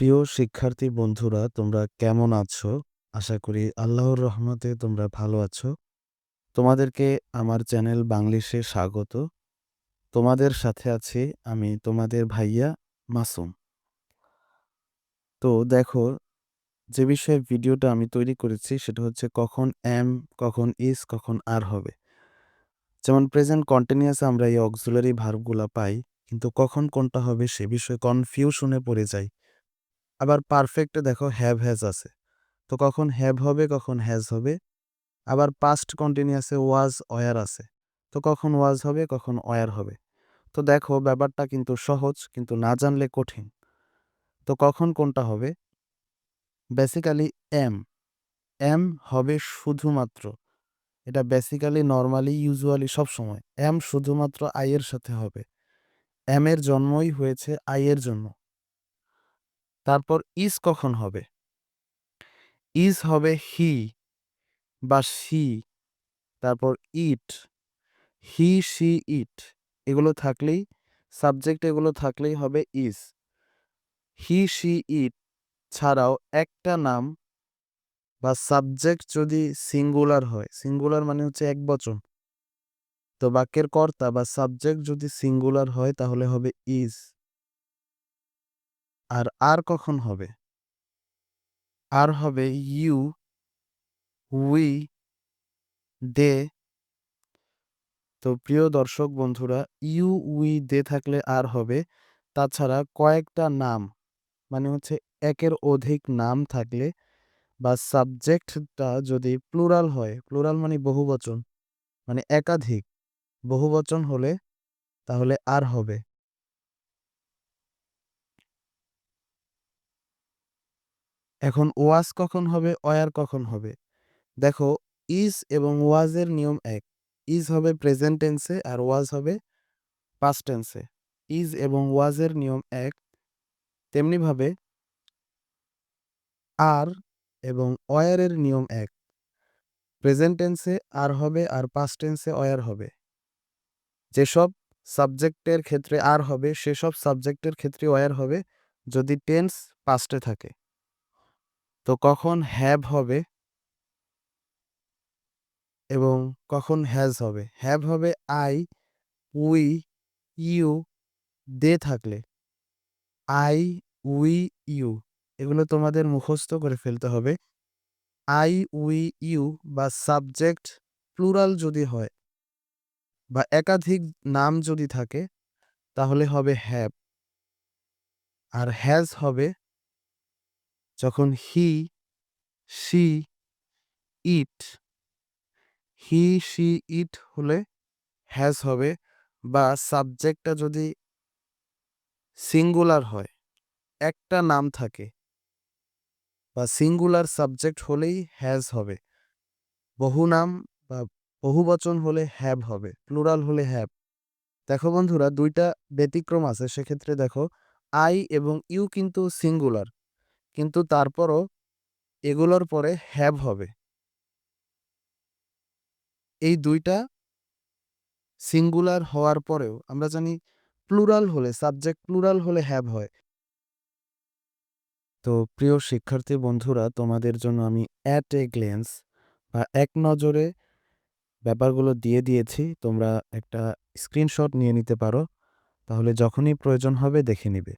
প্রিয় শিক্ষার্থী বন্ধুরা তোমরা কেমন আছো? আশা করি আল্লাহর রহমতে তোমরা ভালো আছো। তোমাদেরকে আমার চ্যানেল বাংলিশে স্বাগত। তোমাদের সাথে আছি আমি তোমাদের ভাইয়া মাসুম। তো দেখো যে বিষয়ে ভিডিওটা আমি তৈরি করেছি সেটা হচ্ছে কখন এম, কখন ইস কখন আর হবে। যেমন প্রেজেন্ট কন্টিনিউয়াসে আমরা এই অক্সিলারি ভার্বগুলা পাই কিন্তু কখন কোনটা হবে সে বিষয়ে কনফিউশনে পড়ে যাই। আবার পারফেক্টে দেখো হ্যাভ হ্যাজ আছে। তো কখন হ্যাভ হবে, কখন হ্যাজ হবে। আবার পাস্ট কন্টিনিউয়াসে ওয়াজ অয়ার আছে। তো কখন ওয়াজ হবে, কখন অয়ার হবে। তো দেখো ব্যাপারটা কিন্তু সহজ, কিন্তু না জানলে কঠিন। তো কখন কোনটা হবে? বেসিক্যালি এম এম হবে শুধুমাত্র। এটা বেসিক্যালি নর্মালি ইউজুয়ালি সবসময় এম শুধুমাত্র আইয়ের সাথে হবে। এম এর জন্মই হয়েছে আইয়ের জন্য। তারপর ইজ কখন হবে? ইজ হবে হি বা সি, তারপর ইট, হি, সি, ইট, এগুলো থাকলেই, সাবজেক্ট এগুলো থাকলেই হবে ইজ। হি, সি, ইট ছাড়াও একটা নাম বা সাবজেক্ট যদি সিঙ্গুলার হয়, সিঙ্গুলার মানে হচ্ছে এক বচন। তো বাক্যের কর্তা বা সাবজেক্ট যদি সিঙ্গুলার হয়, তাহলে হবে ইজ। আর আর কখন হবে? আর হবে ইউ, উই, দে। তো প্রিয় দর্শক বন্ধুরা, ইউ, উই, দে থাকলে আর হবে। তাছাড়া কয়েকটা নাম মানে হচ্ছে একের অধিক নাম থাকলে বা সাবজেক্টটা যদি প্লুরাল হয়, প্লুরাল মানে বহুবচন মানে একাধিক, বহুবচন হলে তাহলে আর হবে। এখন ওয়াজ কখন হবে অয়ার কখন হবে? দেখো, ইজ এবং ওয়াজের নিয়ম এক। ইজ হবে প্রেজেন্ট টেন্সে আর ওয়াজ হবে পাস্ট টেন্সে। ইজ এবং ওয়াজের নিয়ম এক। তেমনিভাবে আর এবং অয়ারের নিয়ম এক। প্রেজেন্ট টেন্সে আর হবে আর পাস্ট টেন্সে অয়ার হবে। যেসব সাবজেক্টের ক্ষেত্রে আর হবে, সেসব সাবজেক্টের ক্ষেত্রে অয়ার হবে যদি টেন্স পাস্টে থাকে। তো কখন হ্যাভ হবে? এবং কখন হ্যাজ হবে? হ্যাভ হবে আই উই ইউ দে থাকলে। আই উই ইউ এগুলো তোমাদের মুখস্থ করে ফেলতে হবে। আই উই ইউ বা সাবজেক্ট প্লুরাল যদি হয় বা একাধিক নাম যদি থাকে, তাহলে হবে হ্যাভ আর হ্যাজ হবে যখন হি, সি, ইট, হি, সি, ইট হলে হ্যাজ হবে বা সাবজেক্টটা যদি সিঙ্গুলার হয়, একটা নাম থাকে বা সিঙ্গুলার সাবজেক্ট হলেই হ্যাজ হবে। বহু নাম বা বহুবচন হলে হ্যাভ হবে প্লুরাল হলে হ্যাভ দেখো বন্ধুরা, দুইটা ব্যতিক্রম আছে, সেক্ষেত্রে দেখো আই এবং ইউ কিন্তু সিঙ্গুলার কিন্তু তারপরও এগুলোর পরে হ্যাভ হবে। এই দুইটা সিঙ্গুলার হওয়ার পরেও আমরা জানি প্লুরাল হলে সাবজেক্ট প্লুরাল হলে হ্যাভ হয়। তো প্রিয় শিক্ষার্থী বন্ধুরা, তোমাদের জন্য আমি অ্যাট এ গ্লেন্স বা এক নজরে ব্যাপারগুলো দিয়ে দিয়েছি, তোমরা একটা স্ক্রিনশট নিয়ে নিতে পারো। তাহলে যখনই প্রয়োজন হবে দেখে নিবে।